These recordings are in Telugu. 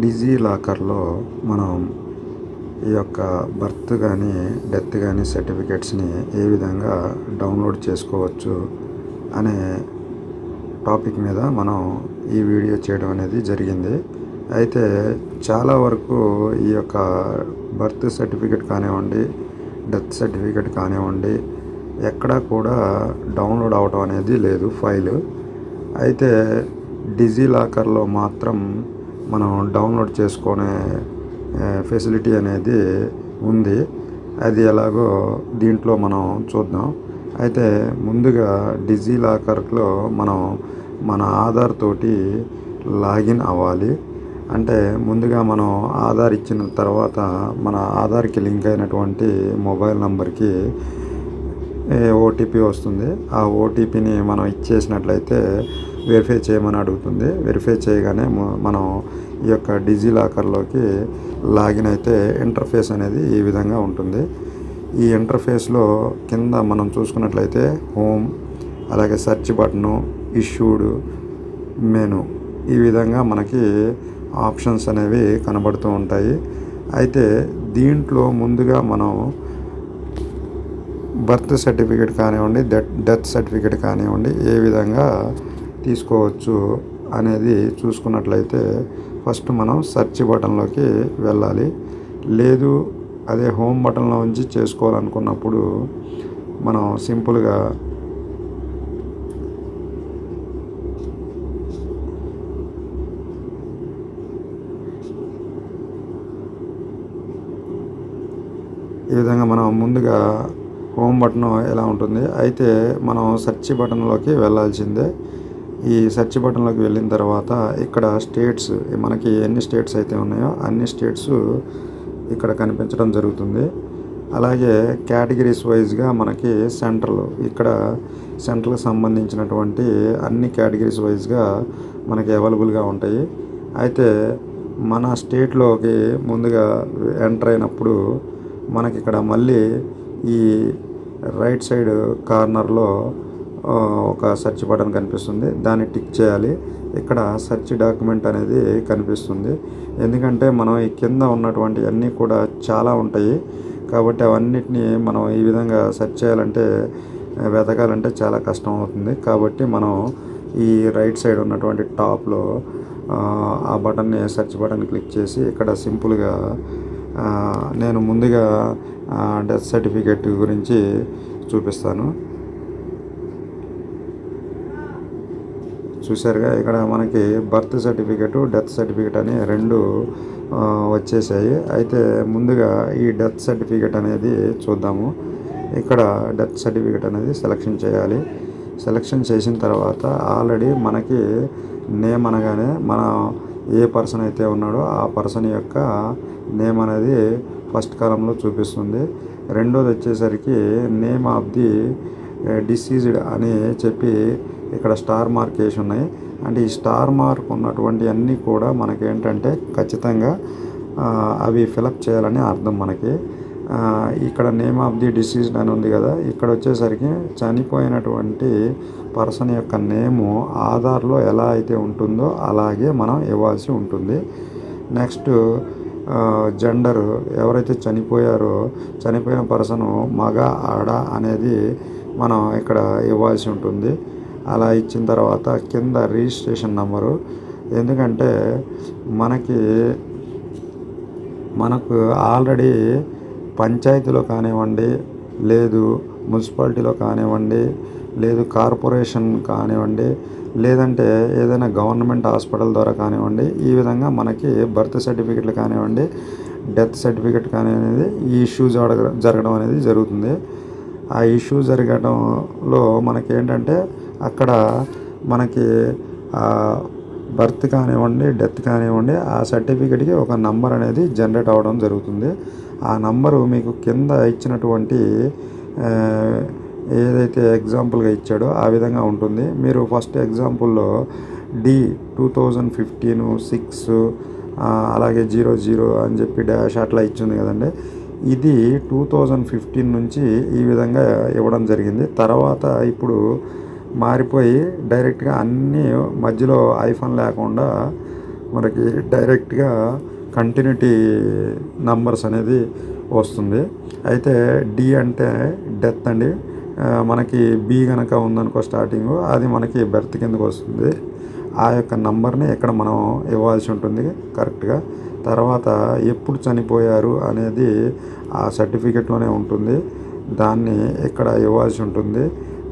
డిజీ లాకర్లో మనం ఈ యొక్క బర్త్ కానీ డెత్ కానీ సర్టిఫికేట్స్ని ఏ విధంగా డౌన్లోడ్ చేసుకోవచ్చు అనే టాపిక్ మీద మనం ఈ వీడియో చేయడం అనేది జరిగింది. అయితే చాలా వరకు ఈ యొక్క బర్త్ సర్టిఫికేట్ కానివ్వండి డెత్ సర్టిఫికేట్ కానివ్వండి ఎక్కడా కూడా డౌన్లోడ్ అవడం అనేది లేదు ఫైల్. అయితే డిజీ లాకర్లో మాత్రం మనం డౌన్లోడ్ చేసుకునే ఫెసిలిటీ అనేది ఉంది. అది ఎలాగో దీంట్లో మనం చూద్దాం. అయితే ముందుగా డిజీ లాకర్లో మనం మన ఆధార్ తోటి లాగిన్ అవ్వాలి. అంటే ముందుగా మనం ఆధార్ ఇచ్చిన తర్వాత మన ఆధార్కి లింక్ అయినటువంటి మొబైల్ నెంబర్కి ఓటీపీ వస్తుంది. ఆ ఓటీపీని మనం ఇచ్చేసినట్లయితే వెరిఫై చేయమని అడుగుతుంది. వెరిఫై చేయగానే మనం ఈ యొక్క డిజీ లాకర్లోకి లాగిన్ అయితే ఇంటర్ఫేస్ అనేది ఈ విధంగా ఉంటుంది. ఈ ఇంటర్ఫేస్లో కింద మనం చూసుకున్నట్లయితే హోమ్ అలాగే సెర్చ్ బటను ఇష్యూడ్ మెను ఈ విధంగా మనకి ఆప్షన్స్ అనేవి కనబడుతూ ఉంటాయి. అయితే దీంట్లో ముందుగా మనం బర్త్ సర్టిఫికేట్ కానివ్వండి డెత్ డెత్ సర్టిఫికేట్ కానివ్వండి ఏ విధంగా తీసుకోవచ్చు అనేది చూసుకున్నట్లయితే ఫస్ట్ మనం సెర్చ్ బటన్లోకి వెళ్ళాలి. లేదు అదే హోమ్ బటన్లో ఉంచి చేసుకోవాలనుకున్నప్పుడు మనం సింపుల్గా ఈ విధంగా మనం ముందుగా హోమ్ బటన్ ఎలా ఉంటుంది? అయితే మనం సెర్చ్ బటన్లోకి వెళ్ళాల్సిందే ఈ సెర్చ్ బటన్లోకి వెళ్ళిన తర్వాత ఇక్కడ స్టేట్స్ మనకి ఎన్ని స్టేట్స్ అయితే ఉన్నాయో అన్ని స్టేట్స్ ఇక్కడ కనిపించడం జరుగుతుంది. అలాగే కేటగిరీస్ వైజ్గా మనకి సెంట్రల్ ఇక్కడ సెంట్రల్కి సంబంధించినటువంటి అన్ని కేటగిరీస్ వైజ్గా మనకి అవైలబుల్గా ఉంటాయి. అయితే మన స్టేట్లోకి ముందుగా ఎంటర్ అయినప్పుడు మనకి ఇక్కడ మళ్ళీ ఈ రైట్ సైడ్ కార్నర్లో ఒక సెర్చ్ బటన్ కనిపిస్తుంది. దాన్ని టిక్ చేయాలి. ఇక్కడ సెర్చ్ డాక్యుమెంట్ అనేది కనిపిస్తుంది. ఎందుకంటే మనం ఈ కింద ఉన్నటువంటి అన్నీ కూడా చాలా ఉంటాయి. కాబట్టి అవన్నిటిని మనం ఈ విధంగా సెర్చ్ చేయాలంటే వెతకాలంటే చాలా కష్టం అవుతుంది. కాబట్టి మనం ఈ రైట్ సైడ్ ఉన్నటువంటి టాప్లో ఆ బటన్ని సెర్చ్ బటన్ క్లిక్ చేసి ఇక్కడ సింపుల్గా నేను ముందుగా డెత్ సర్టిఫికేట్ గురించి చూపిస్తాను. చూసారుగా ఇక్కడ మనకి బర్త్ సర్టిఫికేట్ డెత్ సర్టిఫికేట్ అని రెండు వచ్చేసాయి అయితే ముందుగా ఈ డెత్ సర్టిఫికేట్ అనేది చూద్దాము. ఇక్కడ డెత్ సర్టిఫికేట్ అనేది సెలెక్షన్ చేయాలి. సెలక్షన్ చేసిన తర్వాత ఆల్రెడీ మనకి నేమ్ అనగానే మన ఏ పర్సన్ అయితే ఉన్నాడో ఆ పర్సన్ యొక్క నేమ్ అనేది ఫస్ట్ కాలంలో చూపిస్తుంది. రెండోది వచ్చేసరికి నేమ్ ఆఫ్ ది డిసీజ్డ్ అని చెప్పి ఇక్కడ స్టార్ మార్క్ వేసి ఉన్నాయి. అంటే ఈ స్టార్ మార్క్ ఉన్నటువంటి అన్నీ కూడా మనకి ఏంటంటే ఖచ్చితంగా అవి ఫిలప్ చేయాలని అర్థం మనకి. ఇక్కడ నేమ్ ఆఫ్ ది డిసీజ్డ్ అని ఉంది కదా ఇక్కడ వచ్చేసరికి చనిపోయినటువంటి పర్సన్ యొక్క నేము ఆధార్లో ఎలా అయితే ఉంటుందో అలాగే మనం ఇవ్వాల్సి ఉంటుంది. నెక్స్ట్ జెండర్ ఎవరైతే చనిపోయారో చనిపోయిన పర్సన్ మగ ఆడ అనేది మనం ఇక్కడ ఇవ్వాల్సి ఉంటుంది. అలా ఇచ్చిన తర్వాత కింద రిజిస్ట్రేషన్ నెంబరు. ఎందుకంటే మనకి మనకు ఆల్రెడీ పంచాయతీలో కానివ్వండి లేదు మున్సిపాలిటీలో కానివ్వండి లేదు కార్పొరేషన్ కానివ్వండి లేదంటే ఏదైనా గవర్నమెంట్ హాస్పిటల్ ద్వారా కానివ్వండి ఈ విధంగా మనకి బర్త్ సర్టిఫికెట్లు కానివ్వండి డెత్ సర్టిఫికెట్ కానివ్వండి ఈ ఇష్యూ జరగడం అనేది జరుగుతుంది. ఆ ఇష్యూ జరగడంలో మనకి ఏంటంటే అక్కడ మనకి బర్త్ కానివ్వండి డెత్ కానివ్వండి ఆ సర్టిఫికెట్కి ఒక నంబర్ అనేది జనరేట్ అవ్వడం జరుగుతుంది. ఆ నంబరు మీకు కింద ఇచ్చినటువంటి ఏదైతే ఎగ్జాంపుల్గా ఇచ్చాడో ఆ విధంగా ఉంటుంది. మీరు first ఎగ్జాంపుల్లో D two thousand fifteen six అలాగే జీరో జీరో అని చెప్పి డాష్ అట్లా ఇచ్చింది కదండి. ఇది టూ థౌజండ్ ఫిఫ్టీన్ నుంచి ఈ విధంగా ఇవ్వడం జరిగింది. తర్వాత ఇప్పుడు మారిపోయి డైరెక్ట్గా అన్నీ మధ్యలో ఐఫోన్ లేకుండా మనకి డైరెక్ట్గా కంటిన్యూటీ నంబర్స్ అనేది వస్తుంది. అయితే డి అంటే డెత్ అండి. మనకి బి కనుక ఉందనుకో స్టార్టింగ్ అది మనకి బెర్త్ కిందకు వస్తుంది. ఆ యొక్క నంబర్ని ఇక్కడ మనం ఇవ్వాల్సి ఉంటుంది కరెక్ట్గా. తర్వాత ఎప్పుడు చనిపోయారు అనేది ఆ సర్టిఫికెట్లోనే ఉంటుంది. దాన్ని ఇక్కడ ఇవ్వాల్సి ఉంటుంది.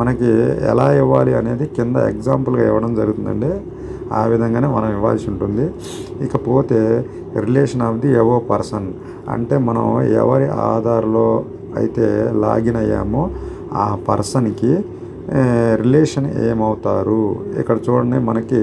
మనకి ఎలా ఇవ్వాలి అనేది కింద ఎగ్జాంపుల్గా ఇవ్వడం జరుగుతుందండి. ఆ విధంగానే మనం ఇవ్వాల్సి ఉంటుంది. ఇకపోతే రిలేషన్ ఆఫ్ ది ఎవో పర్సన్ అంటే మనం ఎవరి ఆధార్లో అయితే లాగిన్ అయ్యామో ఆ పర్సన్కి రిలేషన్ ఏమవుతారు? ఇక్కడ చూడండి మనకి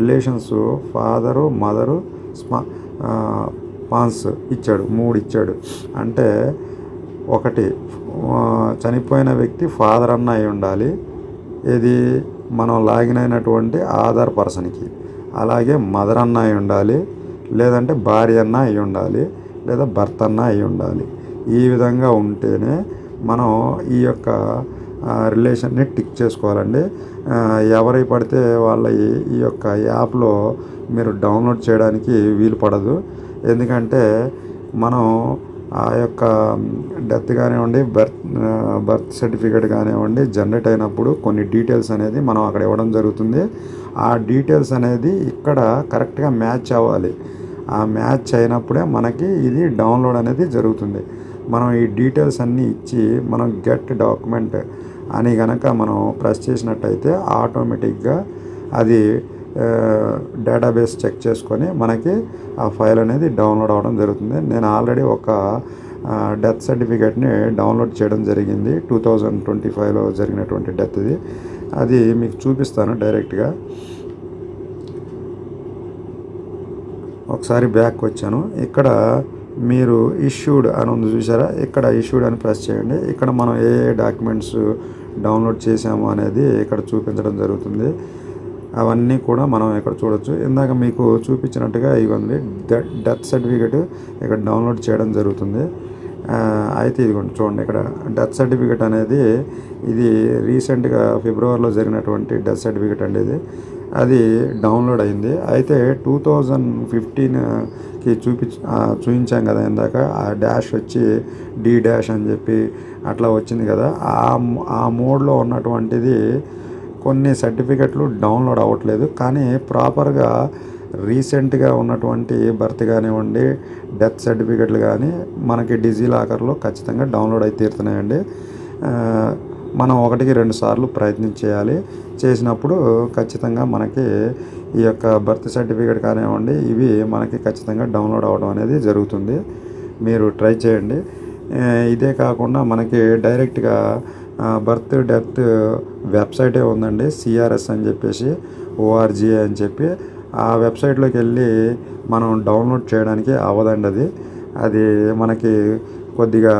రిలేషన్స్ ఫాదరు మదరు స్మా పాన్స్ ఇచ్చాడు మూడు ఇచ్చాడు. అంటే ఒకటి చనిపోయిన వ్యక్తి ఫాదర్ అన్న అయి ఉండాలి. ఇది మనం లాగిన్ అయినటువంటి ఆధార్ పర్సన్కి. అలాగే మదర్ అన్న అయి ఉండాలి. లేదంటే భార్య అన్న అయి ఉండాలి. లేదా భర్త అన్న అయి ఉండాలి. ఈ విధంగా ఉంటేనే మనం ఈ యొక్క రిలేషన్ని టిక్ చేసుకోవాలండి. ఎవరై పడితే వాళ్ళ ఈ యొక్క యాప్లో మీరు డౌన్లోడ్ చేయడానికి వీలు పడదు. ఎందుకంటే మనం ఆ యొక్క డెత్ కానివ్వండి బర్త్ బర్త్ సర్టిఫికేట్ కానివ్వండి జనరేట్ అయినప్పుడు కొన్ని డీటెయిల్స్ అనేది మనం అక్కడ ఇవ్వడం జరుగుతుంది. ఆ డీటెయిల్స్ అనేది ఇక్కడ కరెక్ట్గా మ్యాచ్ అవ్వాలి. ఆ మ్యాచ్ అయినప్పుడే మనకి ఇది డౌన్లోడ్ అనేది జరుగుతుంది. మనం ఈ డీటెయిల్స్ అన్నీ ఇచ్చి మనం గెట్ డాక్యుమెంట్ అని గనక మనం ప్రెస్ చేసినట్టయితే ఆటోమేటిక్గా అది డేటాబేస్ చెక్ చేసుకొని మనకి ఆ ఫైల్ అనేది డౌన్లోడ్ అవ్వడం జరుగుతుంది. నేను ఆల్రెడీ ఒక డెత్ సర్టిఫికేట్ని డౌన్లోడ్ చేయడం జరిగింది. టూ థౌజండ్ ట్వంటీ ఫైవ్లో జరిగినటువంటి డెత్ ఇది. అది మీకు చూపిస్తాను డైరెక్ట్గా. ఒకసారి బ్యాక్ వచ్చాను. ఇక్కడ మీరు ఇష్యూడ్ అని ఉంది చూసారా? ఇక్కడ ఇష్యూడ్ అని ప్రెస్ చేయండి. ఇక్కడ మనం ఏ ఏ డాక్యుమెంట్స్ డౌన్లోడ్ చేసాము అనేది ఇక్కడ చూపించడం జరుగుతుంది. అవన్నీ కూడా మనం ఇక్కడ చూడొచ్చు. ఇందాక మీకు చూపించినట్టుగా ఇవ్వండి డెత్ సర్టిఫికేట్ ఇక్కడ డౌన్లోడ్ చేయడం జరుగుతుంది. అయితే ఇదిగోండి చూడండి ఇక్కడ డెత్ సర్టిఫికేట్ అనేది ఇది రీసెంట్గా ఫిబ్రవరిలో జరిగినటువంటి డెత్ సర్టిఫికేట్ అండి ఇది. అది డౌన్లోడ్ అయింది. అయితే టూ థౌజండ్ ఫిఫ్టీన్కి చూపి చూపించాం కదా ఇందాక ఆ డాష్ వచ్చి డి డాష్ అని చెప్పి అట్లా వచ్చింది కదా. ఆ ఆ మోడ్లో ఉన్నటువంటిది కొన్ని సర్టిఫికెట్లు డౌన్లోడ్ అవ్వట్లేదు. కానీ ప్రాపర్గా రీసెంట్గా ఉన్నటువంటి బర్త్ కానివ్వండి డెత్ సర్టిఫికెట్లు కానీ మనకి డిజీ లాకర్లో ఖచ్చితంగా డౌన్లోడ్ అయి తీరుతున్నాయండి. మనం ఒకటికి రెండు సార్లు ప్రయత్నం చేయాలి. చేసినప్పుడు ఖచ్చితంగా మనకి ఈ యొక్క బర్త్ సర్టిఫికేట్ కానివ్వండి ఇవి మనకి ఖచ్చితంగా డౌన్లోడ్ అవ్వడం అనేది జరుగుతుంది. మీరు ట్రై చేయండి. ఇదే కాకుండా మనకి డైరెక్ట్గా బర్త్ డెత్ వెబ్సైటే ఉందండి. సిఆర్ఎస్ అని చెప్పేసి ఓఆర్జీ అని చెప్పి. ఆ వెబ్సైట్లోకి వెళ్ళి మనం డౌన్లోడ్ చేయడానికి అవ్వదండి అది. అది మనకి కొద్దిగా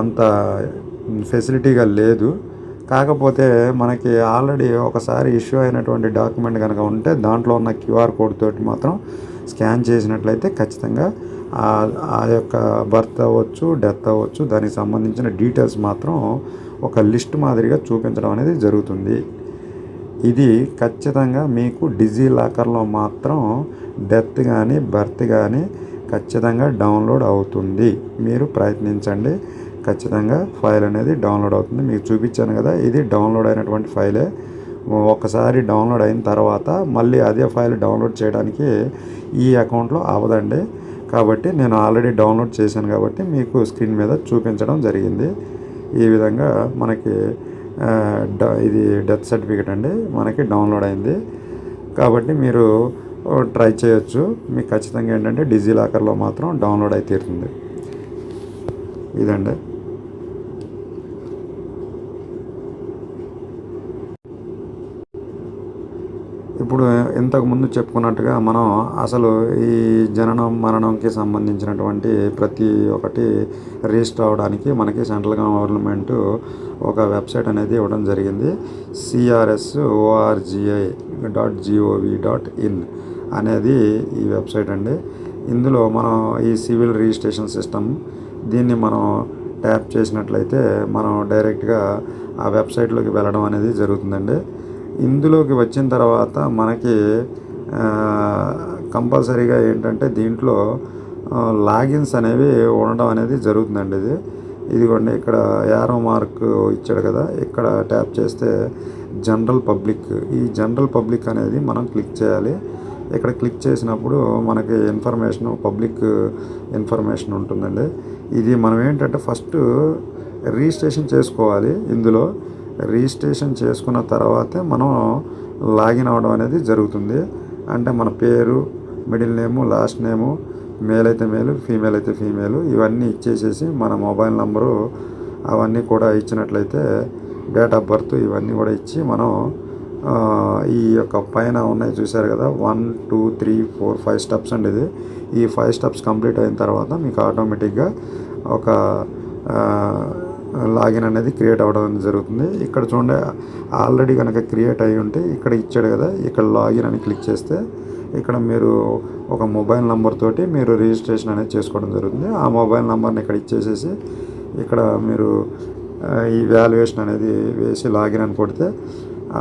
అంత ఫెసిలిటీగా లేదు. కాకపోతే మనకి ఆల్రెడీ ఒకసారి ఇష్యూ అయినటువంటి డాక్యుమెంట్ కనుక ఉంటే దాంట్లో ఉన్న క్యూఆర్ కోడ్ తోటి మాత్రం స్కాన్ చేసినట్లయితే ఖచ్చితంగా ఆ- యొక్క బర్త్ అవ్వచ్చు డెత్ అవ్వచ్చు దానికి సంబంధించిన డీటెయిల్స్ మాత్రం ఒక లిస్ట్ మాదిరిగా చూపించడం అనేది జరుగుతుంది. ఇది ఖచ్చితంగా మీకు డిజీ లాకర్లో మాత్రం డెత్ కానీ బర్త్ కానీ ఖచ్చితంగా డౌన్లోడ్ అవుతుంది. మీరు ప్రయత్నించండి. ఖచ్చితంగా ఫైల్ అనేది డౌన్లోడ్ అవుతుంది. మీకు చూపించాను కదా ఇది డౌన్లోడ్ అయినటువంటి ఫైలే. ఒకసారి డౌన్లోడ్ అయిన తర్వాత మళ్ళీ అదే ఫైల్ డౌన్లోడ్ చేయడానికి ఈ అకౌంట్లో అవదండి కాబట్టి నేను ఆల్రెడీ డౌన్లోడ్ చేశాను కాబట్టి మీకు స్క్రీన్ మీద చూపించడం జరిగింది. ఈ విధంగా మనకి డ- ఇది డెత్ సర్టిఫికేట్ అండి. మనకి డౌన్లోడ్ అయింది. కాబట్టి మీరు ట్రై చేయొచ్చు. మీకు ఖచ్చితంగా ఏంటంటే డిజీ లాకర్లో మాత్రం డౌన్లోడ్ అయితీరుతుంది ఇదండి. ఇప్పుడు ఇంతకుముందు చెప్పుకున్నట్టుగా మనం అసలు ఈ జననం మరణంకి సంబంధించినటువంటి ప్రతి ఒక్కటి రిజిస్టర్ అవ్వడానికి మనకి సెంట్రల్ గవర్నమెంట్ ఒక వెబ్సైట్ అనేది ఇవ్వడం జరిగింది. CRS ORGI dot GOV dot in అనేది ఈ వెబ్సైట్ అండి. ఇందులో మనం ఈ సివిల్ రిజిస్ట్రేషన్ సిస్టమ్ దీన్ని మనం ట్యాప్ చేసినట్లయితే మనం డైరెక్ట్గా ఆ వెబ్సైట్లోకి వెళ్ళడం అనేది జరుగుతుందండి. ఇందులోకి వచ్చిన తర్వాత మనకి కంపల్సరీగా ఏంటంటే దీంట్లో లాగిన్స్ అనేవి ఉండడం అనేది జరుగుతుందండి ఇది. ఇదిగోండి ఇక్కడ యారో మార్క్ ఇచ్చాడు కదా ఇక్కడ ట్యాప్ చేస్తే జనరల్ పబ్లిక్. ఈ జనరల్ పబ్లిక్ అనేది మనం క్లిక్ చేయాలి. ఇక్కడ క్లిక్ చేసినప్పుడు మనకి ఇన్ఫర్మేషన్ పబ్లిక్ ఇన్ఫర్మేషన్ ఉంటుందండి. ఇది మనం ఏంటంటే ఫస్ట్ రిజిస్ట్రేషన్ చేసుకోవాలి ఇందులో. రిజిస్ట్రేషన్ చేసుకున్న తర్వాతే మనం లాగిన్ అవ్వడం అనేది జరుగుతుంది. అంటే మన పేరు middle name last name male అయితే మేలు ఫీమేల్ అయితే ఫీమేలు ఇవన్నీ ఇచ్చేసేసి మన మొబైల్ నెంబరు అవన్నీ కూడా ఇచ్చినట్లయితే డేట్ ఆఫ్ బర్త్ ఇవన్నీ కూడా ఇచ్చి మనం ఈ యొక్క పైన ఉన్నాయి చూశారు కదా one two three four five steps అండి ఇది. ఈ ఫైవ్ స్టెప్స్ కంప్లీట్ అయిన తర్వాత మీకు ఆటోమేటిక్గా ఒక లాగిన్ అనేది క్రియేట్ అవ్వడం జరుగుతుంది. ఇక్కడ చూడండి ఆల్రెడీ కనుక క్రియేట్ అయ్యి ఉంటే ఇక్కడ ఇచ్చాడు కదా ఇక్కడ లాగిన్ అని క్లిక్ చేస్తే ఇక్కడ మీరు ఒక మొబైల్ నెంబర్ తోటి మీరు రిజిస్ట్రేషన్ అనేది చేసుకోవడం జరుగుతుంది. ఆ మొబైల్ నెంబర్ని ఇక్కడ ఇచ్చేసేసి ఇక్కడ మీరు ఈ వాల్యుయేషన్ అనేది వేసి లాగిన్ అని కొడితే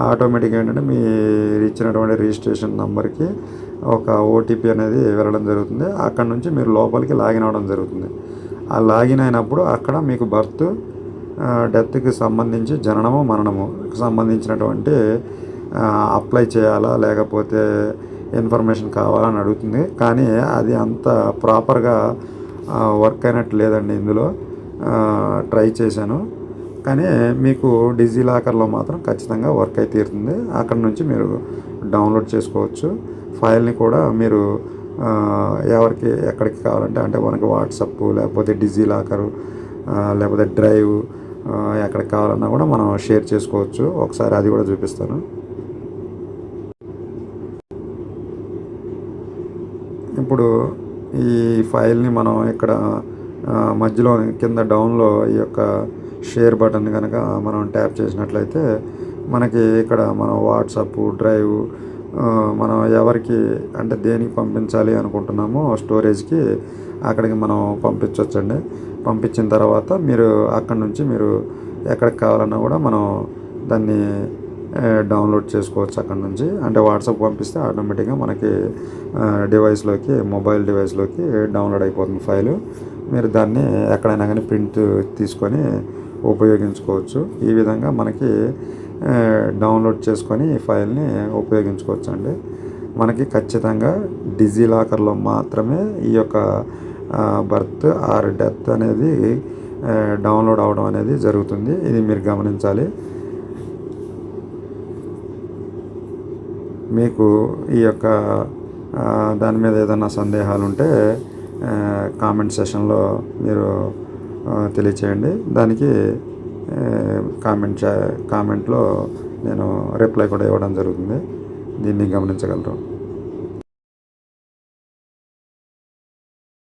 ఆటోమేటిక్గా ఏంటంటే మీరు ఇచ్చినటువంటి రిజిస్ట్రేషన్ నెంబర్కి ఒక ఓటీపీ అనేది వెళ్ళడం జరుగుతుంది. అక్కడ నుంచి మీరు లోపలికి లాగిన్ అవ్వడం జరుగుతుంది. ఆ లాగిన్ అయినప్పుడు అక్కడ మీకు బర్త్ డెత్కి సంబంధించి జననము మరణముకి సంబంధించినటువంటి అప్లై చేయాలా లేకపోతే ఇన్ఫర్మేషన్ కావాలని అడుగుతుంది. కానీ అది అంత ప్రాపర్గా వర్క్ అయినట్టు లేదండి ఇందులో. ట్రై చేశాను. కానీ మీకు డిజీ లాకర్లో మాత్రం ఖచ్చితంగా వర్క్ అయితే తీరుతుంది. అక్కడ నుంచి మీరు డౌన్లోడ్ చేసుకోవచ్చు. ఫైల్ని కూడా మీరు ఎవరికి ఎక్కడికి కావాలంటే అంటే మనకి వాట్సప్ లేకపోతే డిజీ లాకరు లేకపోతే డ్రైవ్ ఎక్కడికి కావాలన్నా కూడా మనం షేర్ చేసుకోవచ్చు. ఒకసారి అది కూడా చూపిస్తాను. ఇప్పుడు ఈ ఫైల్ని మనం ఇక్కడ మధ్యలో కింద డౌన్లో ఈ యొక్క షేర్ బటన్ కనుక మనం ట్యాప్ చేసినట్లయితే మనకి ఇక్కడ మనం వాట్సప్ డ్రైవ్ మనం ఎవరికి అంటే దేనికి పంపించాలి అనుకుంటున్నామో స్టోరేజ్కి అక్కడికి మనం పంపించవచ్చండి పంపించిన తర్వాత మీరు అక్కడ నుంచి మీరు ఎక్కడికి కావాలన్నా కూడా మనం దాన్ని డౌన్లోడ్ చేసుకోవచ్చు అక్కడ నుంచి. అంటే వాట్సాప్ పంపిస్తే ఆటోమేటిక్గా మనకి డివైస్లోకి మొబైల్ డివైస్లోకి డౌన్లోడ్ అయిపోతుంది ఫైలు. మీరు దాన్ని ఎక్కడైనా కానీ ప్రింట్ తీసుకొని ఉపయోగించుకోవచ్చు. ఈ విధంగా మనకి డౌన్లోడ్ చేసుకొని ఈ ఫైల్ని ఉపయోగించుకోవచ్చు అండి మనకి ఖచ్చితంగా డిజీ లాకర్లో మాత్రమే ఈ యొక్క బర్త్ ఆర్ డెత్ అనేది డౌన్లోడ్ అవడం అనేది జరుగుతుంది. ఇది మీరు గమనించాలి. మీకు ఈ యొక్క దాని మీద ఏదైనా సందేహాలు ఉంటే కామెంట్ సెషన్లో మీరు తెలియచేయండి. దానికి కామెంట్ కామెంట్లో నేను రిప్లై కూడా ఇవ్వడం జరుగుతుంది. దీన్ని గమనించగలరు.